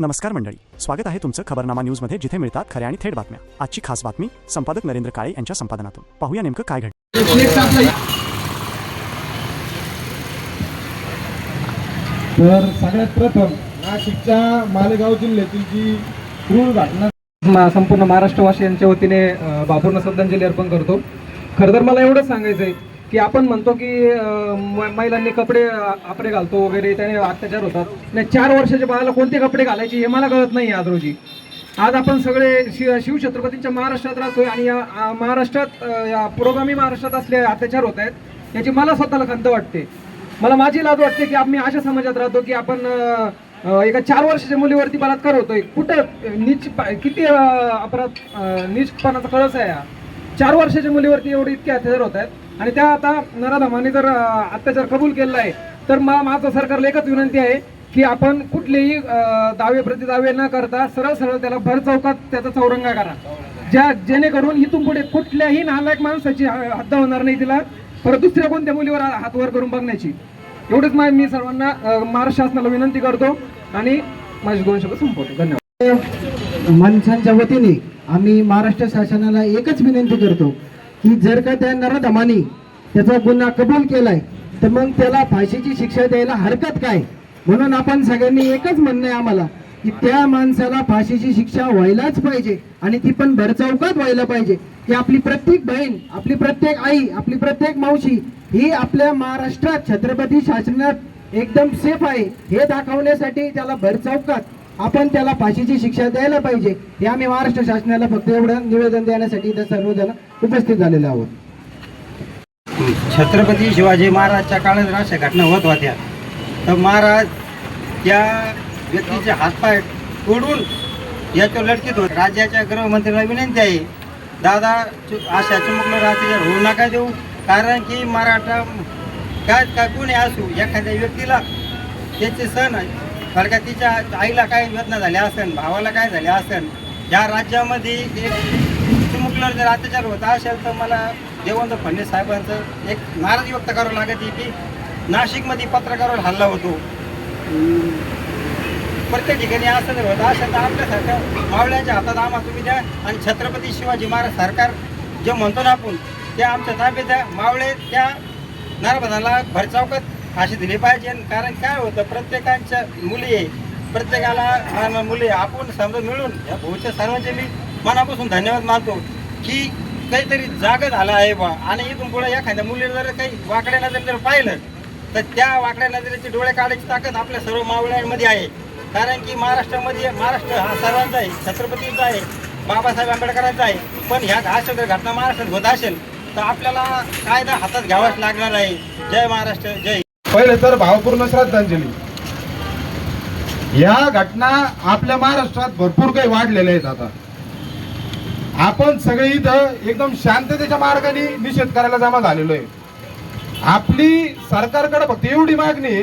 नमस्कार मंडळी. स्वागत आहे तुमचं खबरनामा न्यूजमध्ये जिथे मिळतात खऱ्या आणि थेट बातम्या. आजची खास बातमी संपादक नरेंद्र काळे यांच्या संपादनातून. पाहूया नेमकं काय घडलं. तर सगळ्यात प्रथम नाशिकच्या मालेगाव जिल्ह्यातील जी क्रूर घटना मा- संपूर्ण महाराष्ट्रवासियांच्या वतीने बापूंना श्रद्धांजली अर्पण करतो. खरं तर मला एवढंच सांगायचं आहे की आपण म्हणतो की म- महिलांनी कपडे कपडे आपले घालतो वगैरे त्याने अत्याचार होतात. नाही चार वर्षाच्या बाळाला कोणते कपडे घालायचे हे मला कळत नाही आज रोजी. आज आपण सगळे शिव शिवछत्रपतींच्या महाराष्ट्रात राहतोय आणि या महाराष्ट्रात या पुरोगामी महाराष्ट्रात असले अत्याचार होत आहेत याची मला स्वतःला खंत वाटते. मला माझी लाज वाटते की आम्ही अशा समाजात राहतो की आपण एका चार वर्षाच्या मुलीवरती बलात्कार होतोय. कुठं नीच किती अपराध नीचपणाचा कळस आहे हा. चार वर्षाच्या मुलीवरती एवढे इतके अत्याचार होत आहेत. आणि त्या आता नराधमाने जर अत्याचार कबूल केलेला आहे तर मला माझं सरकारला एकच विनंती आहे की आपण कुठलेही दावे प्रतिदावे न करता सरळ सरळ त्याला भर चौकात त्याचा चौरंगा करा. ज्या जेणेकरून इथून पुढे कुठल्याही नालायक माणसाची हद्द होणार नाही तिला परत दुसऱ्या कोणत्या मुलीवर हात वर करून बघण्याची. एवढंच मा- मी सर्वांना महाराष्ट्र शासनाला विनंती करतो आणि माझे दोन शब्द संपवतो. धन्यवाद. माणसांच्या वतीने आम्ही महाराष्ट्र शासनाला एकच विनंती करतो की जर का त्या नराधमानी त्याचा गुन्हा कबूल केलाय तर मग त्याला फाशीची शिक्षा द्यायला हरकत काय? म्हणून आपण सगळ्यांनी एकच म्हणणं आहे आम्हाला की त्या माणसाला फाशीची शिक्षा व्हायलाच पाहिजे आणि ती पण भरचौकात व्हायला पाहिजे. की आपली प्रत्येक बहीण आपली प्रत्येक आई आपली प्रत्येक मावशी ही आपल्या महाराष्ट्रात छत्रपती शासनात एकदम सेफ आहे हे दाखवण्यासाठी त्याला भरचौकात आपण त्याला फाशीची शिक्षा द्यायला पाहिजे. हे आम्ही महाराष्ट्र शासनाला फक्त एवढं निवेदन देण्यासाठी इथं सर्वजण उपस्थित झालेले आहोत. छत्रपती शिवाजी महाराजच्या काळात अशा घटना होत होत्या तर महाराज त्या व्यक्तीचे हातपाय तोडून याच्या लटकीत होत. राज्याच्या गृहमंत्र्याला विनंती आहे दादा अशा चुमकलं राहते होऊ नका देऊ कारण की मराठा काय काय कोणी असू एखाद्या व्यक्तीला त्याचे सण कारण का तिच्या आईला काय वेदना झाल्या असेल भावाला काय झाल्या असेल या राज्यामध्ये एक चिमुकल्यावर जर अत्याचार होत असेल तर मला देवेंद्र फडणवीस साहेबांचं एक नाराज व्यक्त करावं लागत आहे की नाशिकमध्ये पत्रकारावर हल्ला होतो. प्रत्येक ठिकाणी असं जर होत असेल तर आपल्यासारख्या मावळ्याच्या हातात आम्हाला तुम्ही द्या आणि छत्रपती शिवाजी महाराज सरकार जे म्हणतो ना आपण ते आमच्या ताब्यात द्या मावळे त्या नर्मदाला भरचौकात फाशी दिली पाहिजे. कारण काय होतं प्रत्येकांच्या मुली आहे प्रत्येकाला मुली आपण समजा मिळून या भाऊच्या सर्वांचे मी मनापासून धन्यवाद मानतो की काहीतरी जागा झाला आहे बा. आणि इथून पुढे एखाद्या मुलीला जर काही वाकड्या नजर जर पाहिलं तर त्या वाकड्या नजरेचे डोळे काढायची ताकद आपल्या सर्व मावळ्यांमध्ये आहे. कारण की महाराष्ट्रामध्ये महाराष्ट्र हा सर्वांचा आहे. छत्रपतीचा आहे बाबासाहेब आंबेडकरांचा आहे. पण ह्या अशा जर घटना महाराष्ट्रात होत असेल तर आपल्याला कायदा हातात घ्यावाच लागणार आहे. जय महाराष्ट्र जय पहिले तर भावपूर्ण श्रद्धांजली. या घटना आपल्या महाराष्ट्रात भरपूर काही वाढलेल्या आहेत आता. आपण सगळे इथं एकदम शांततेच्या मार्गाने निषेध करायला जमा झालेलो आहे. आपली सरकारकडे फक्त एवढी मागणी आहे.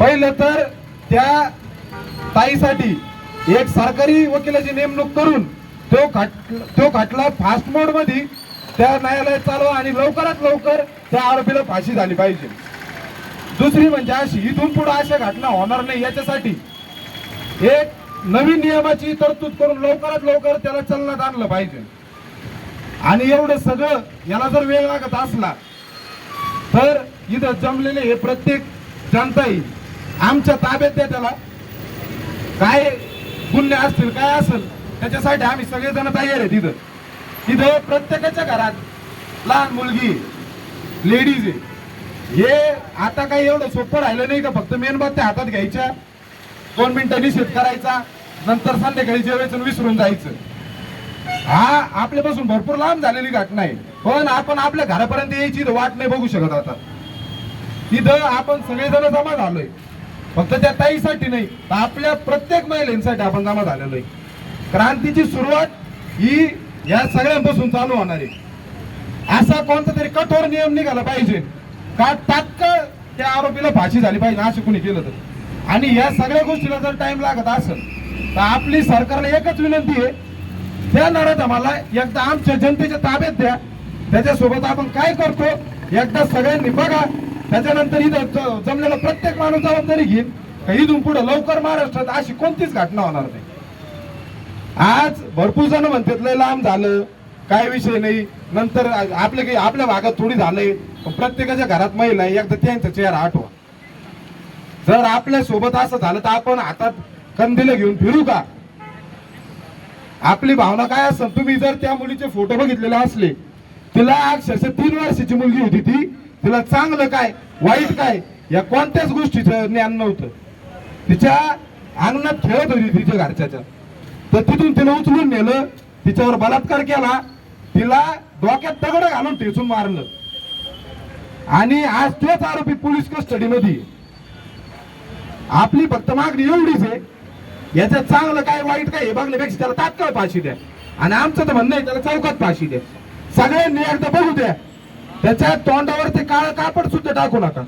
पहिलं तर त्या ताईसाठी एक सरकारी वकिलाची नेमणूक करून तो खट तो खटला फास्ट मोडमध्ये त्या न्यायालयात चालवा आणि लवकरात लवकर त्या आरोपीला फाशी झाली पाहिजे. दुसरी म्हणजे अशी इथून पुढे अशा घटना होणार नाही याच्यासाठी एक नवीन नियमाची तरतूद करून लवकरात लवकर त्याला चलनात आणलं पाहिजे. आणि एवढं सगळं याला जर वेळ लागत असला तर इथं जमलेले हे प्रत्येक जनता येईल आमच्या ताब्यात द्या त्याला. काय गुन्हे असतील काय असेल त्याच्यासाठी आम्ही सगळेजण तयार आहे तिथं तिथं प्रत्येकाच्या घरात लहान मुलगी लेडीज आहे. हे आता काही एवढं सोपं राहिलं नाही का? फक्त मेणबत्त्या हातात घ्यायच्या. दोन मिनिटं निषेध करायचा. नंतर संध्याकाळी जेवायचं विसरून जायचं. हा आपल्यापासून भरपूर लांब झालेली घटना आहे पण आपण आपल्या घरापर्यंत यायची वाट नाही बघू शकत आता. तिथं आपण सगळेजण जमा झालोय. फक्त त्या ताईसाठी नाही तर आपल्या प्रत्येक महिलांसाठी आपण जमा झालेलो आहे. क्रांतीची सुरुवात ही या सगळ्यांपासून चालू होणार आहे. असा कोणता तरी कठोर नियम निघाला पाहिजे. का तात्काळ त्या आरोपीला फाशी झाली पाहिजे असं कोणी केलं तर. आणि या सगळ्या गोष्टीला जर टाइम लागत असेल तर आपली सरकारला एकच विनंती आहे. त्या नराधमाला एकदा आमच्या जनतेच्या ताब्यात द्या. त्याच्यासोबत आपण काय करतो एकदा सगळ्यांनी बघा. त्याच्यानंतर इथं ज- जमलेला प्रत्येक माणूस जबाबदारी घेईल. का इथून पुढे लवकर महाराष्ट्रात अशी कोणतीच घटना होणार नाही. आज भरपूर जण म्हणतात लय लांब झालं. काय विषय नाही. नंतर आपल्या काही आपल्या भागात थोडी झालंय. प्रत्येकाच्या घरात महिला आहे. एकदा त्यांचा चेहरा आठवा. जर आपल्यासोबत असं झालं तर आपण हातात कंदील घेऊन फिरू का? आपली भावना काय असेल? तुम्ही जर त्या मुलीचे फोटो बघितलेले असले तिला अक्षरशः तीन वर्षाची मुलगी होती ती. तिला चांगलं काय? वाईट काय? या कोणत्याच गोष्टीचं ज्ञान नव्हतं. तिच्या अंगणात खेळत होती तिच्या घरच्याच्या. तर तिथून तिला उचलून नेलं. तिच्यावर बलात्कार केला. तिला डोक्यात दगड घालून ठेचून मारलं. आणि आज तोच आरोपी पोलीस कस्टडीमध्ये आपली फक्त मागणी एवढीच आहे. याच्यात चांगलं काय वाईट काय हे बघण्यापेक्षा त्याला तात्काळ फाशी द्या. आणि आमचं तर म्हणणं आहे त्याला चौकात फाशी द्या. सगळ्यांनी एकदा बघू द्या. त्याच्या तोंडावर ते काळ कापड सुद्धा टाकू नका.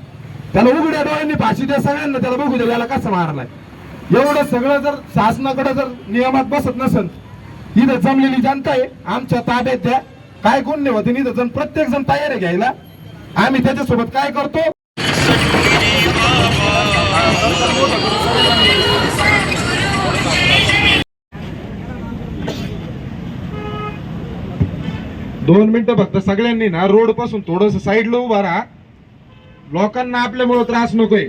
त्याला उघड्या डोळ्यांनी फाशी द्या सगळ्यांना त्याला बघू द्या याला कसं मारलाय. एवढं सगळं जर शासनाकडे जर नियमात बसत नसेल इथं जमलेली जनता आहे. आमच्या ताब्यात द्या. काय गुण नाही होते इथं जण प्रत्येक जण तयार आहे घ्यायला. आम्ही त्याच्यासोबत काय करतो? दोन मिनिटं फक्त सगळ्यांनी ना रोडपासून थोडस साईडला उभा राहा. लोकांना आपल्यामुळे त्रास नकोय.